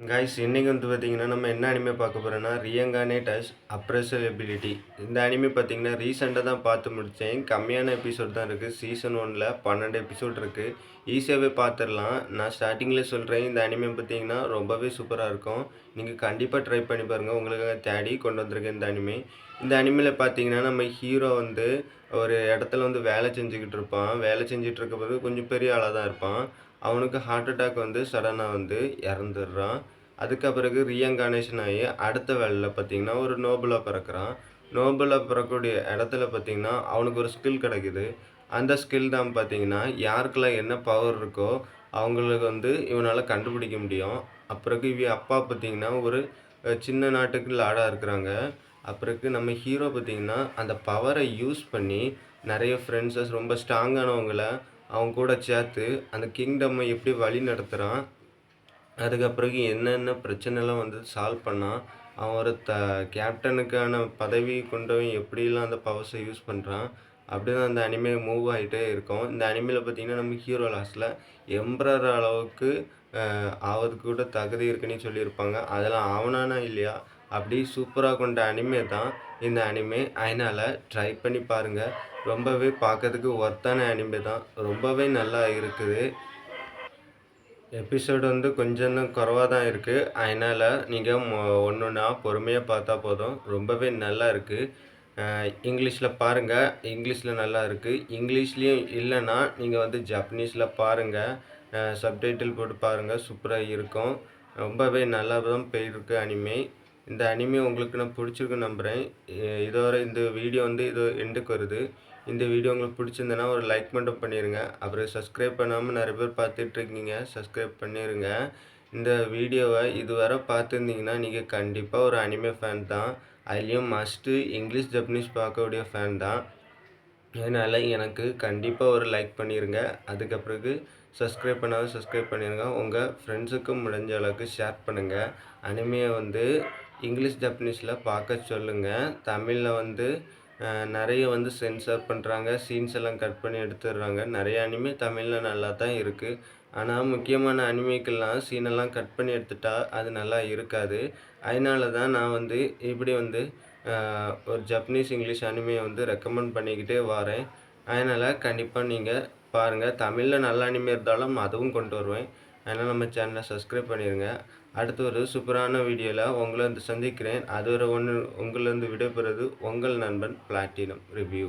Guys இன்றைக்கி வந்து பார்த்திங்கன்னா நம்ம என்ன அனிமே பார்க்க போகிறோன்னா ரியங்கானே டச் அப்ரெசல் எபிலிட்டி இந்த அனிமே பார்த்திங்கன்னா ரீசெண்டாக தான் பார்த்து முடித்தேன் கம்மியான எபிசோட் தான் இருக்குது சீசன் ஒனில் பன்னெண்டு எபிசோட் இருக்குது ஈஸியாகவே பார்த்துடலாம் நான் ஸ்டார்டிங்கில் சொல்கிறேன் இந்த அனிமே பார்த்திங்கன்னா ரொம்பவே சூப்பராக இருக்கும். நீங்கள் கண்டிப்பாக ட்ரை பண்ணி பாருங்கள் உங்களுக்காக தேடி கொண்டு வந்திருக்கேன் இந்த அனிமே இந்த அனிமையில் பார்த்தீங்கன்னா நம்ம ஹீரோ வந்து ஒரு இடத்துல வந்து வேலை செஞ்சுக்கிட்டு இருப்பான். வேலை செஞ்சுட்டு இருக்கும்போது கொஞ்சம் பெரிய ஆளாக தான் இருப்பான். அவனுக்கு ஹார்ட் அட்டாக் வந்து சடனாக வந்து இறந்துடுறான். அதுக்கு பிறகு ரீஎங்கானேஷன் ஆகி அடுத்த வேலையில் பார்த்தீங்கன்னா ஒரு நோபலாக பிறக்கிறான். நோபலாக பிறக்கக்கூடிய இடத்துல பார்த்திங்கன்னா அவனுக்கு ஒரு ஸ்கில் கிடைக்குது. அந்த ஸ்கில் தான் பார்த்தீங்கன்னா யாருக்கெல்லாம் என்ன பவர் இருக்கோ அவங்களுக்கு வந்து இவனால் கண்டுபிடிக்க முடியும். அப்புறக்கு இவ அப்பா பார்த்திங்கன்னா ஒரு சின்ன நாட்டுக்கு லாடாக இருக்கிறாங்க. அப்புறக்கு நம்ம ஹீரோ பார்த்திங்கன்னா அந்த பவரை யூஸ் பண்ணி நிறைய ஃப்ரெண்ட்ஸஸ் ரொம்ப ஸ்ட்ராங்கானவங்களை அவங்க கூட சேர்த்து அந்த கிங்டம்மை எப்படி வழி நடத்துகிறான் அதுக்கப்புறம் என்னென்ன பிரச்சனைலாம் வந்து சால்வ் பண்ணால் அவன் ஒரு த கேப்டனுக்கான பதவி கொண்டவன் எப்படிலாம் அந்த பவர்ஸை யூஸ் பண்ணுறான் அப்படி தான் அந்த அனிமே மூவ் ஆகிட்டே இருக்கும். இந்த அனிமையில் பார்த்திங்கன்னா நம்ம ஹீரோ லாஸ்ட்டில் எம்ப்ரர் அளவுக்கு ஆவதுக்கு கூட தகுதி இருக்குன்னு சொல்லியிருப்பாங்க. அதெல்லாம் அவனானா இல்லையா? அப்படி சூப்பராக கொண்ட அனிமே தான் இந்த அனிமே அதனால் ட்ரை பண்ணி பாருங்கள் ரொம்பவே பார்க்கறதுக்கு ஒர்த்தான அனிமே தான். ரொம்பவே நல்லா இருக்குது. எபிசோடு வந்து கொஞ்சம் குறவாக தான் இருக்குது அதனால் நீங்கள் ஒன்று ஒன்றா பொறுமையாக பார்த்தா போதும். ரொம்பவே நல்லா இருக்குது இங்கிலீஷில் பாருங்கள் இங்கிலீஷில் நல்லா இருக்குது இங்கிலீஷ்லேயும் இல்லைன்னா நீங்கள் வந்து ஜப்பனீஸில் பாருங்கள் சப்டைட்டில் போட்டு பாருங்கள் சூப்பராக இருக்கும். ரொம்பவே நல்லா தான் போயிருக்கு அனிமே இந்த அனிமே உங்களுக்கு நான் பிடிச்சிருக்குன்னு நம்புகிறேன் இதோட இந்த வீடியோ வந்து இது எண்டுக்கு வருது. இந்த வீடியோ உங்களுக்கு பிடிச்சிருந்தனா ஒரு லைக் மட்டும் பண்ணிடுங்க அப்புறம் சப்ஸ்கிரைப் பண்ணாமல் நிறைய பேர் பார்த்துட்ருக்கீங்க சப்ஸ்கிரைப் பண்ணிடுங்க இந்த வீடியோவை இதுவரை பார்த்துருந்தீங்கன்னா நீங்கள் கண்டிப்பாக ஒரு அனிமே ஃபேன் தான். அதுலேயும் மஸ்ட்டு இங்கிலீஷ் ஜப்பனீஸ் பார்க்கக்கூடிய ஃபேன் தான். அதனால் எனக்கு கண்டிப்பாக ஒரு லைக் பண்ணிடுங்க அதுக்கப்புறகு சப்ஸ்கிரைப் பண்ணாத சப்ஸ்கிரைப் பண்ணிடுங்க உங்கள் ஃப்ரெண்ட்ஸுக்கும் முடிஞ்ச அளவுக்கு ஷேர் பண்ணுங்கள் அனிமையை வந்து இங்கிலீஷ் ஜப்பனீஸில் பார்க்க சொல்லுங்கள் தமிழில் வந்து நிறைய வந்து சென்சார் பண்ணுறாங்க சீன்ஸ் எல்லாம் கட் பண்ணி எடுத்துடுறாங்க. நிறைய அனிமே தமிழில் நல்லா தான் இருக்குது ஆனால் முக்கியமான அனிமைக்கெல்லாம் சீனெல்லாம் கட் பண்ணி எடுத்துட்டா அது நல்லா இருக்காது. அதனால தான் நான் வந்து இப்படி வந்து ஒரு ஜப்பனீஸ் இங்கிலீஷ் அனிமையை வந்து ரெக்கமெண்ட் பண்ணிக்கிட்டே வரேன். அதனால் கண்டிப்பாக நீங்கள் பாருங்கள் தமிழில் நல்ல அனிமே இருந்தாலும் அதுவும் கொண்டு வருவேன். அதனால் நம்ம சேனலை சப்ஸ்கிரைப் பண்ணிடுங்க அடுத்து ஒரு சூப்பரான வீடியோவில் உங்களை வந்து சந்திக்கிறேன். அது ஒரு ஒன்று உங்களிருந்து விடைபெறுவது உங்கள் நண்பன் பிளாட்டினம் ரிவ்யூ